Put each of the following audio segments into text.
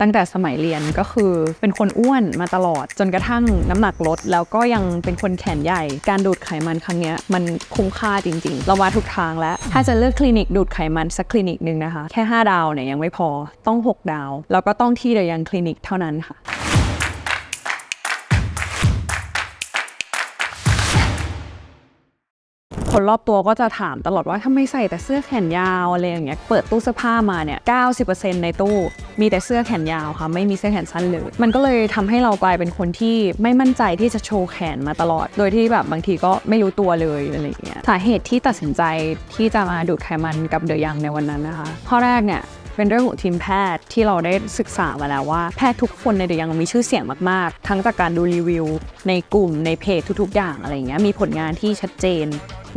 ตั้งแต่สมัยเรียนก็คือเป็นคนอ้วนมาตลอดจนกระทั่งน้ำหนักลด แล้วก็ยังเป็นคนแขนใหญ่ การดูดไขมันครั้งนี้มันคุ้มค่าจริงๆ เรามาทุกทางแล้ว ถ้าจะเลือกคลินิกดูดไขมันสักคลินิกหนึ่งนะคะ แค่ 5 ดาวเนี่ยยังไม่พอต้อง 6 ดาว แล้วก็ต้องที่เดียวยังคลินิกเท่านั้นค่ะ คนรอบตัวก็จะถามตลอดว่าทำไมใส่แต่เสื้อแขนยาวอะไรอย่างเงี้ยเปิดตู้เสื้อผ้ามาเนี่ย 90%ในตู้มีแต่เสื้อแขนยาวค่ะไม่มีเสื้อแขนสั้นเลย มันก็เลยทำให้เรากลายเป็นคนที่ไม่มั่นใจที่จะโชว์แขนมาตลอด โดยที่แบบบางทีก็ไม่รู้ตัวเลยอะไรอย่างเงี้ยสาเหตุที่ตัดสินใจที่จะมาดูดไขมันกับเดอยังในวันนั้นนะคะข้อแรกเนี่ยเป็นเรื่องของทีมแพทย์ที่เราได้ศึกษามาแล้วว่าแพทย์ทุกคนในเดอะยังมีชื่อเสียงมาก ๆ ทั้งจากการดูรีวิว ในกลุ่มในเพจทุก ๆ อย่างอะไรเงี้ยมีผลงานที่ชัดเจน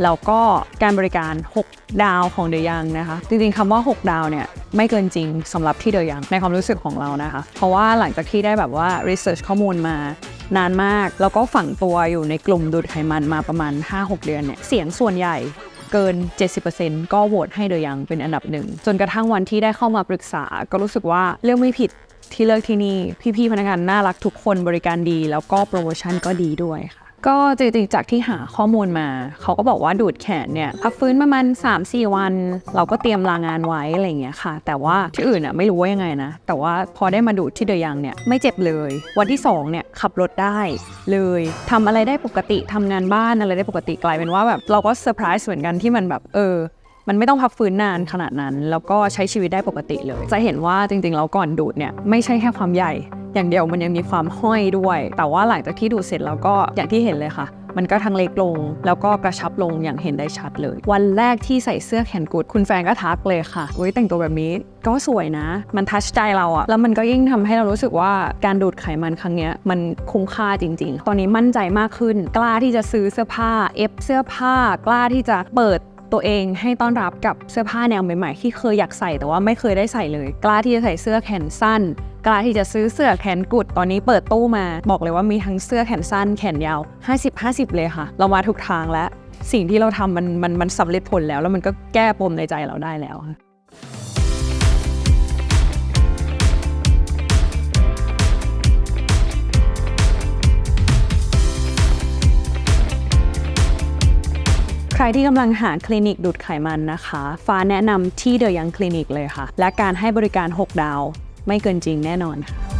แล้วก็การบริการ 6 ดาวของเดยังนะคะ จริงๆคำว่า 6 ดาวเนี่ยไม่เกินจริงสำหรับที่เดยังในความรู้สึกของเรานะคะ เพราะว่าหลังจากที่ได้แบบว่า research ข้อมูลมานานมาก แล้วก็ฝังตัวอยู่ในกลุ่มดูดไขมันมาประมาณ 5-6 เดือนเนี่ยเสียงส่วนใหญ่เกิน 70%ก็โหวตให้เดยังเป็นอันดับหนึ่งจนกระทั่งวันที่ได้เข้ามาปรึกษา ก็รู้สึกว่าเรื่องไม่ผิดที่เลือกที่นี่พี่ๆพนักงานน่ารักทุกคนบริการดี แล้วก็โปรโมชั่นก็ดีด้วยค่ะ ก็จริงๆจากที่หาข้อมูลมา เขาก็บอกว่าดูดแขนเนี่ยพักฟื้นประมาณ 3-4 วัน เราก็เตรียมลางานไว้อะไรอย่างเงี้ยค่ะ แต่ว่าที่อื่นอะไม่รู้ว่ายังไงนะ แต่ว่าพอได้มาดูดที่เดยังเนี่ยไม่เจ็บเลย วันที่สองเนี่ยขับรถได้เลยทำอะไรได้ปกติทำงานบ้านอะไรได้ปกติกลายเป็นว่าแบบเราก็เซอร์ไพรส์เหมือนกันที่มันแบบเออมันไม่ต้องพักฟื้นนานขนาดนั้น แล้วก็ใช้ชีวิตได้ปกติเลย จะเห็นว่าจริงๆแล้วก่อนดูดเนี่ยไม่ใช่แค่ความใหญ่ อย่างเดียวมันยังมีความห้อยด้วย แต่ว่าหลังจากที่ดูเสร็จแล้วก็อย่างที่เห็นเลยค่ะ มันก็ทั้งเล็กลง แล้วก็กระชับลงอย่างเห็นได้ชัดเลย วันแรกที่ใส่เสื้อแขนกุดคุณแฟนก็ทักเลยค่ะอุ้ยแต่งตัวแบบนี้ก็สวยนะ มันทัชใจเราอะแล้วมันก็ยิ่งทำให้เรารู้สึกว่าการดูดไขมันครั้งเนี้ยมันคุ้มค่าจริง ๆ ตอนนี้มั่นใจมากขึ้น กล้าที่จะซื้อเสื้อผ้าเอฟเสื้อผ้ากล้าที่จะเปิด ตัวเองให้ต้อนรับกับเสื้อผ้าแนวใหม่ๆ ที่เคยอยากใส่แต่ว่าไม่เคยได้ใส่เลย กล้าที่จะใส่เสื้อแขนสั้น กล้าที่จะซื้อเสื้อแขนกุด ตอนนี้เปิดตู้มา บอกเลยว่ามีทั้งเสื้อแขนสั้น แขนยาว 50-50 เลยค่ะ เรามาทุกทางแล้ว สิ่งที่เราทำมันมันมันสำเร็จผลแล้ว แล้วมันก็แก้ปมในใจเราได้แล้วค่ะ ใครที่กำลังหาคลินิกดูดไขมันนะคะ ฟ้าแนะนำที่เดอะยังคลินิกเลยค่ะ และการให้บริการ 6 ดาว ไม่เกินจริงแน่นอนค่ะ